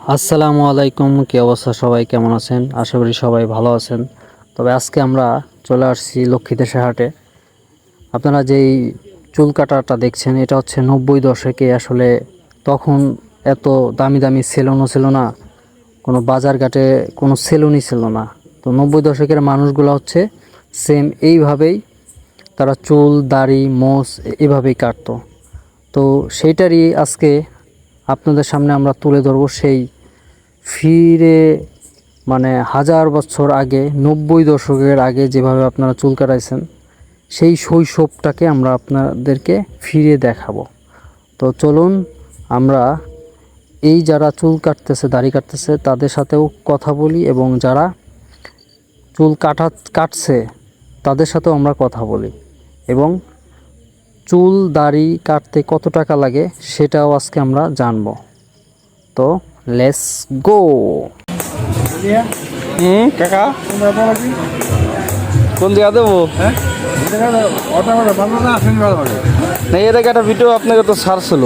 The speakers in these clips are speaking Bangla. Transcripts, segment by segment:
আসসালামু আলাইকুম, কি অবস্থা সবাই, কেমন আছেন? আশা করি সবাই ভালো আছেন। তবে আজকে আমরা চলে আসছি লক্ষ্মীদেশের হাটে। আপনারা যেই চুল কাটাটা দেখছেন, এটা হচ্ছে নব্বই দশকে আসলে তখন এত দামি দামি সেলুনও ছিল না, কোনো বাজার ঘাটে কোনো সেলুনই ছিল না। তো নব্বই দশকের মানুষগুলো হচ্ছে সেম এইভাবেই তারা চুল, দাড়ি, মোষ এভাবেই কাটতো। তো সেইটারই আজকে আপনাদের সামনে আমরা তুলে ধরবো সেই ফিরে মানে হাজার বছর আগে, নব্বই দশকের আগে যেভাবে আপনারা চুল কাটাইছেন, সেই শৈশবটাকে আমরা আপনাদেরকে ফিরে দেখাবো। তো চলুন আমরা এই যারা চুল কাটতেছে, দাড়ি কাটতেছে, তাদের সাথেও কথা বলি এবং যারা চুল কাটা, কাটছে, তাদের সাথেও আমরা কথা বলি। এবং চুল দাড়ি কাটতে কত টাকা লাগে সেটাও আজকে আমরা জানব। তো লেটস গো হুম? কাকা? কোন দিকে দেবো? না এর আগে একটা ভিডিও আপনাকে তো ছাড়ছিল।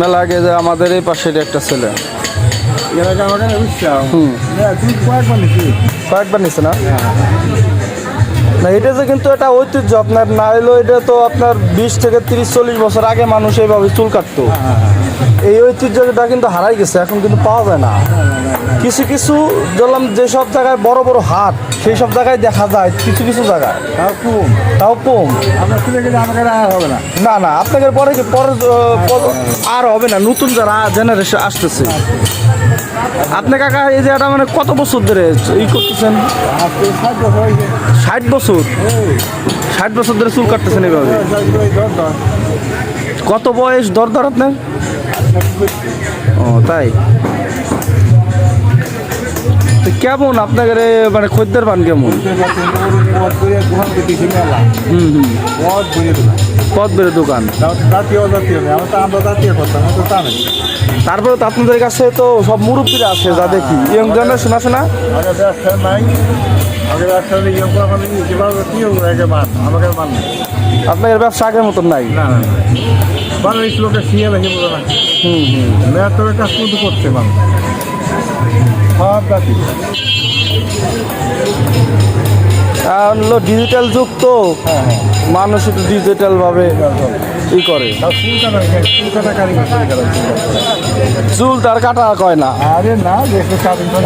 মেলা আগে যে আমাদের এই পাশের একটা ছেলে। হুম। কয়েকবার নিছে না? না এটা যে কিন্তু এটা ঐতিহ্য আপনার না এলো এটা তো আপনার বিশ থেকে তিরিশ চল্লিশ বছর আগে মানুষ এইভাবে চুল কাটতো। এই ঐতিহ্যটা কিন্তু হারাই গেছে এখন কিন্তু পাওয়া যায় না। কিছু কিছু ধরলাম যেসব জায়গায় বড় বড় হাট সেই সব জায়গায় দেখা যায় কিছু কিছু জায়গায়। তাও কম। না। না আপনাদের পরে কি পরে পর- আর হবে না নতুন যারা জেনারেশন আসতেছে। আপনি কাকা এই যে এটা মানে কত বছর ধরে ই করতেছেন? ষাট বছর? ষাট বছর ধরে চুল কাটতেছেন এইভাবে? কত বয়স দর দর আপনার? ও, তাই? কেমন আপনাদের মানে খদ্দের পান কেমন? হুম হুম। পথ বেরো দোকান তারপরে তো আপনাদের কাছে তো সব মুরব্বীরা আছে যা দেখি। ইয়ং জেনারেশন আছে না? আপনাদের ব্যবসা আগের মতন নাই? এই লোকের বলো না হুম হুম। মেয়াত্তরের কাজ কিন্তু করতে সব জাতি। হলো ডিজিটাল যুগ তো। মানুষ একটু ডিজিটাল ভাবে ই করে। তাও চুল কাটা কাটা কাটা কাটা। তার কাটা কয় না। আরে না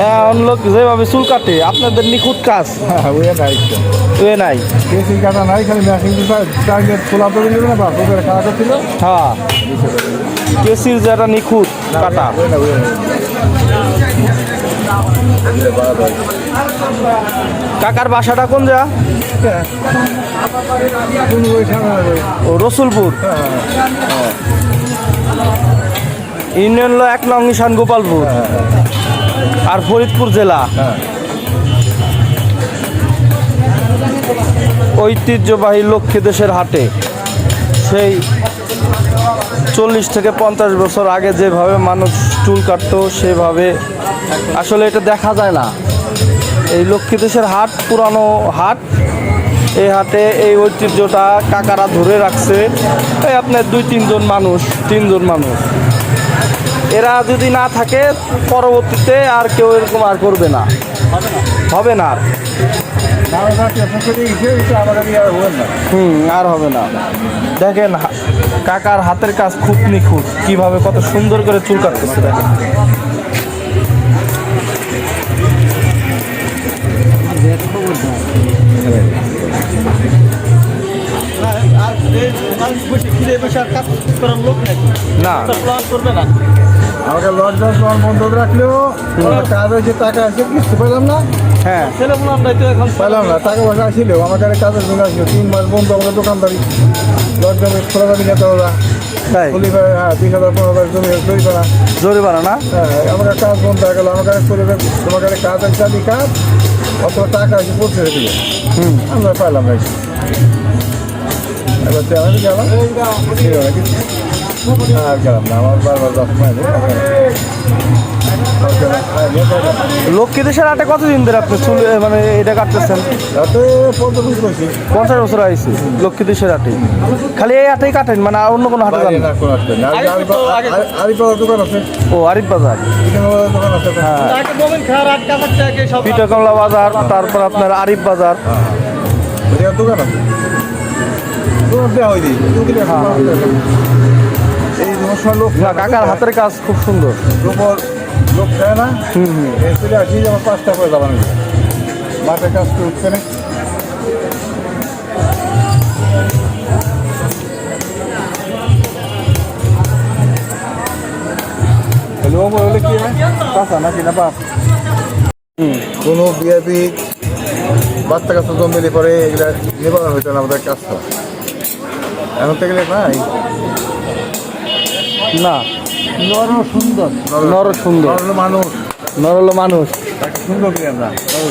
এখন লোক যেভাবে চুল কাটে আপনাদের নিখুঁত কাজ। হ্যাঁ ওই নাই বেশি কাটা নাই খালি মেশিন খোলা তো দিল না বা তোদের খারাপ ছিল হ্যাঁ। কেসির যেটা নিখুঁত কাটা। কাকার বাসাটা কোন যা রসুলপুর। ইউনিয়ন লো এক নং নিশান গোপালপুর। আর ফরিদপুর জেলা। হ্যাঁ ঐতিহ্যবাহী লক্ষ্মী দেশের হাটে। সেই চল্লিশ থেকে পঞ্চাশ বছর আগে যেভাবে মানুষ চুল কাটতো, সেভাবে আসলে এটা দেখা যায় না। এই লক্ষ্মী দেশের হাট, পুরানো হাট। এই হাটে এই ঐতিহ্যটা কাকারা ধরে রাখছে। এই আপনার দুই, তিনজন মানুষ তিনজন মানুষ। এরা যদি না থাকে, পরবর্তীতে আর কেউ এরকম আর করবে না। হবে না। হুম, আর হবে না। দেখেন, কাকার হাতের কাজ খুব নিখুঁত। কীভাবে কত সুন্দর করে চুল কাটতেছে, দেখেন। না। আমাকে লজ্জা তোমার বন্ধ রাখলেও কাজ হয়েছে টাকা আছে কিছু পেলাম না। হ্যাঁ। পেলাম না টাকা পয়সা আসছিল আমার কাছে কাজের জন্য আসছিল তিন মাস বন্ধু আমাকে দোকানদারি। লজ্জা খোলা দাবি নিতে হবে তাই? হ্যাঁ তিন হাজার পনেরো হাজার জমি তৈরি করা জরিমানা না? হ্যাঁ আমার কাজ বন্ধ হয়ে গেল আমার কাছে দেবে তোমার কাছে কাজ আছে কাজ। অত টাকা আছে পড়ছে রেখে হুম। আমরা পাইলাম না এবার আমি গেলাম। আর গেলাম না আমার বারবার মাইল লক্ষ্মী দেশের হাটে কতদিন ধরে আপনি চুল মানে এটা কাটতেছেন? এতে পঞ্চাশ বছর আইসি লক্ষ্মী দেশের হাটে। খালি এই হাটেই কাটেন মানে আর অন্য কোনো হাটে যান ও আরিফ বাজার? কিনেমালার দোকান আছে। হ্যাঁ। বাজার তারপর আপনার আরিফ বাজার। দোকান আছে। দোকান দেওয়া হয়নি। এই লোক না কাকার হাতের কাজ খুব সুন্দর। লোক খায় না আসি পাঁচটা করে যাবানো মাঠের কাজ উঠছে না? হ্যালো বলে কি পাঁচা না পাঁচ? কোনো বিআইপি বাচ্চা কাছে জমিলে পরে এগুলা নিবারণ হইতো না আমাদের কাজটা এখন তো গেলে নাই। না। নর সুন্দর। নর সুন্দর। মানুষ। নরল মানুষ।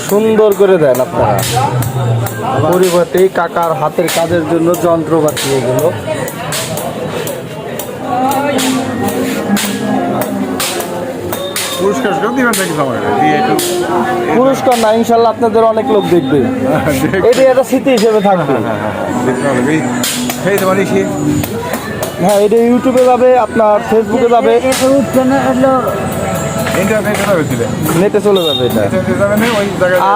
সুন্দর করে দেন আপনারা। পরিবর্তে কাকার হাতের কাজের জন্য যন্ত্রপাতি এগুলো। পুরস্কার না ইনশাল্লাহ আপনাদের অনেক লোক দেখবে। এটি একটা স্মৃতি হিসেবে থাকবে। হ্যাঁ এটা ইউটিউবে যাবে আপনার ফেসবুকে যাবে। নেটে চলে যাবে এটা।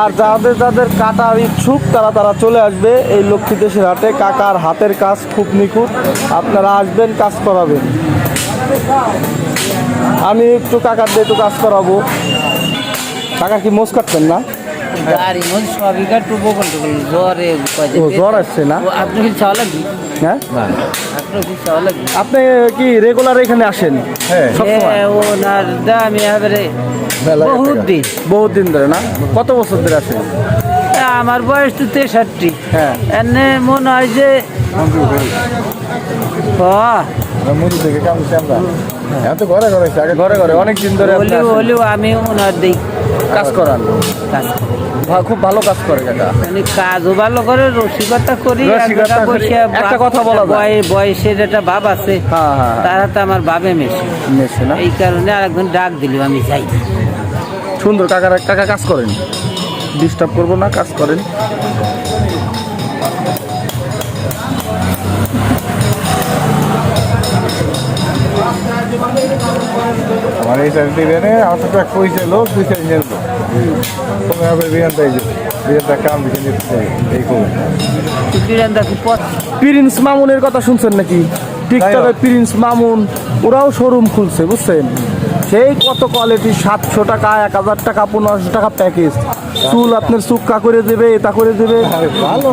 আর যাদের যাদের কাটার ইচ্ছুক তারা তারা চলে আসবে এই লক্ষ্মী দেশের হাটে। কাকার হাতের কাজ খুব নিখুঁত। আপনারা আসবেন কাজ করাবেন। আমি একটু কাকার দিয়ে একটু কাজ করাবো। কাকা কি মোজ কাটতেন না? গাড়ি মধ্যে সবই কাটু বকল টুকল জ্বরে ও জ্বর আসছে না? আপনি কি চাওয়া লাগবে হ্যাঁ? আপনার কি চাওয়া লাগবে আপনি কি রেগুলার এখানে আসেন? হ্যাঁ। ওনার দামি এবারে বহুত দিন। বহুত দিন ধরে না? কত বছর ধরে আসেন? আমার বয়স তো তেষট্টি। হ্যাঁ। এনে মনে হয় যে হ, মুড়ি থেকে কামছে আমরা। এখন তো ঘরে ঘরে ঘরে ঘরে অনেক দিন ধরে হলেও। হলেও আমি ওনার দিই কাজ করান কাজ করি। ভা- খুব ভালো কাজ করে কাকা। মানে কাজও ভালো করে রসিকতা করি রসিকতা একটা করি। বসে একটা কথা বলা যায়। বয়- বয়সের একটা ভাব আছে হ্যাঁ হ্যাঁ তারা তো আমার বাবে মেশে। মেশে না? এই কারণে আরেকজন ডাক দিল আমি যাই। সুন্দর কাকারা কাকা কাজ করেন। ডিস্টার্ব করব না কাজ করেন। আমার এই সাইড দিয়ে এনে আমার সাথে এক পয়সা লোক দুই সাইড নিয়ে লোক তুমি আবার বিরিয়ানটা এই যে কাম দিকে নিচ্ছে এই কো বিয়ান কি পথ? প্রিন্স মামুনের কথা শুনছেন নাকি? টিকটকে প্রিন্স মামুন ওরাও শোরুম খুলছে বুঝছেন? সেই কত কোয়ালিটি সাতশো টাকা এক হাজার টাকা পনেরোশো টাকা প্যাকেজ চুল আপনার চুক্কা করে দেবে এটা করে দেবে।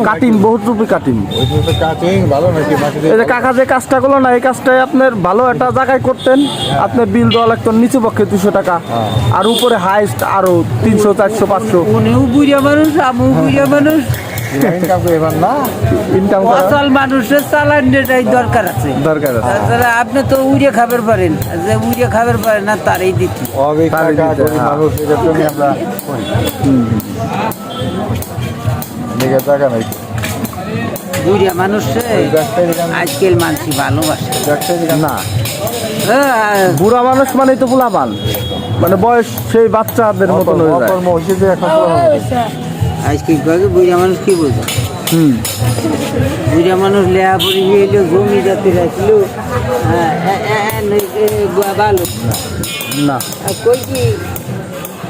কাটিং বহুত রূপে কাটিং ওই সমস্ত কাটিং ভালো নাকি? মাটি এই যে কাকা যে কাজটা করল না এই কাজটাই আপনার ভালো একটা জায়গায় করতেন। আপনার বিল দেওয়া লাগতো নিচু পক্ষে দুশো টাকা। আর উপরে হাইস্ট আরও তিনশো চারশো পাঁচশো। মানুষ মানুষ। ইনকাম করে এবার না? ইনকাম করা অচল মানুষের চালানটাই দরকার আছে। দরকার আছে। তাছাড়া আপনি তো খাবার পারেন যে উড়িয়ে খাবার পারেন না তারই দিতে। অবে টাকা গরিব হ্যাঁ। মানুষ এটার জন্য আমরা করি। দিকে টাকা নাই। বুড়িয়া মানুষে আজকাল মানুষ ভালোবাসে। না। হ্যাঁ, বুড়া মানুষ মানেই তো বুলাবান মানে বয়স সেই বাচ্চাদের মতন হয়ে যায়। এখন তো আজকে কয়েক বুড়িয়া মানুষ কি বোঝে হুম। বুড়িয়া মানুষ লেহা পড়ি গেল জমি জাতি রাখল ভালো। না। কই কি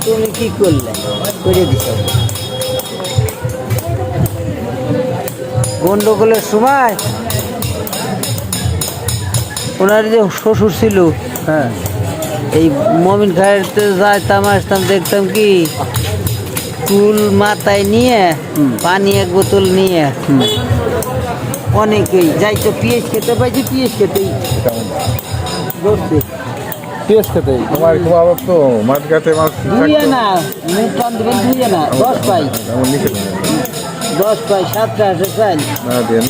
তুমি কি করলে? করে দিছ। গন্ডগোলের সময় ওনার যে শ্বশুর ছিল হ্যাঁ। এই মমিন খাইতে যাইতাম আসতাম দেখতাম কি চুল মাথায় নিয়ে পানি এক বোতল নিয়ে। অনেকেই যাইতো পিএস খেতে পাইছি পিএস খেতেই। টেস্ট খেতে তোমার খুব অভাব তো মাছ না মুখ দেবেন দুইয়া না। দশ পাই। দশ পাই সাতটা আছে না দেন।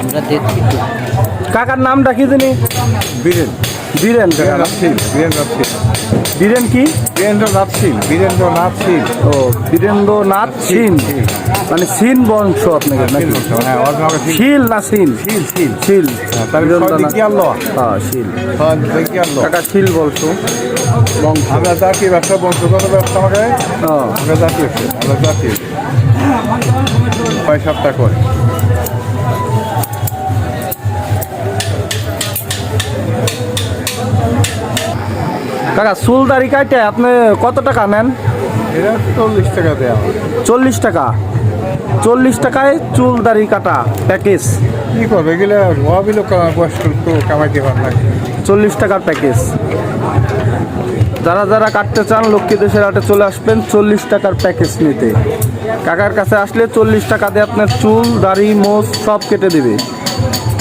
আমরা দেখছি। কাকার নামটা কি জানি? বীরেন। বীরেন বীরেন্দ্রনাথ কাকা রাখছি বীরেন রাখছি বীরেন কি? বীরেন্দ্রনাথ সিং বীরেন্দ্রনাথ সিং। ও বীরেন্দ্রনাথ সিন মানে সিন বংশ আপনাকে নাকি? হ্যাঁ অরিজিনাল শীল না সিন? শীল হ্যাঁ কাকা শিল বংশ। বংশ। আমরা জাতি ব্যবসা বংশগত ব্যবসা আমাকে? হ্যাঁ। আমরা জাতি আমরা জাতি। ছয় সপ্তাহ করে? কাকা চুল দাড়ি কাটে আপনি কত টাকা নেন? এটা চল্লিশ টাকা দেওয়া চল্লিশ টাকা? চল্লিশ টাকায় চুল দাড়ি কাটা প্যাকেজ কি করবে? এগুলো হবিল বয়স্ক তো কামাইতে পার না। চল্লিশ টাকার প্যাকেজ যারা যারা কাটতে চান লক্ষ্মী দেশের হাটে চলে আসবেন চল্লিশ টাকার প্যাকেজ নিতে। কাকার কাছে আসলে চল্লিশ টাকা দিয়ে আপনার চুল দাড়ি মোজ সব কেটে দেবে।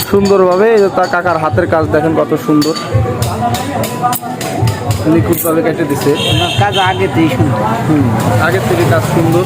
সুন্দরভাবে এই তার কাকার হাতের কাজ দেখেন কত সুন্দর। নিখুঁতভাবে কেটে দিছে। কাজ আগেতেই শুনতে হুম আগের থেকে কাজ সুন্দর।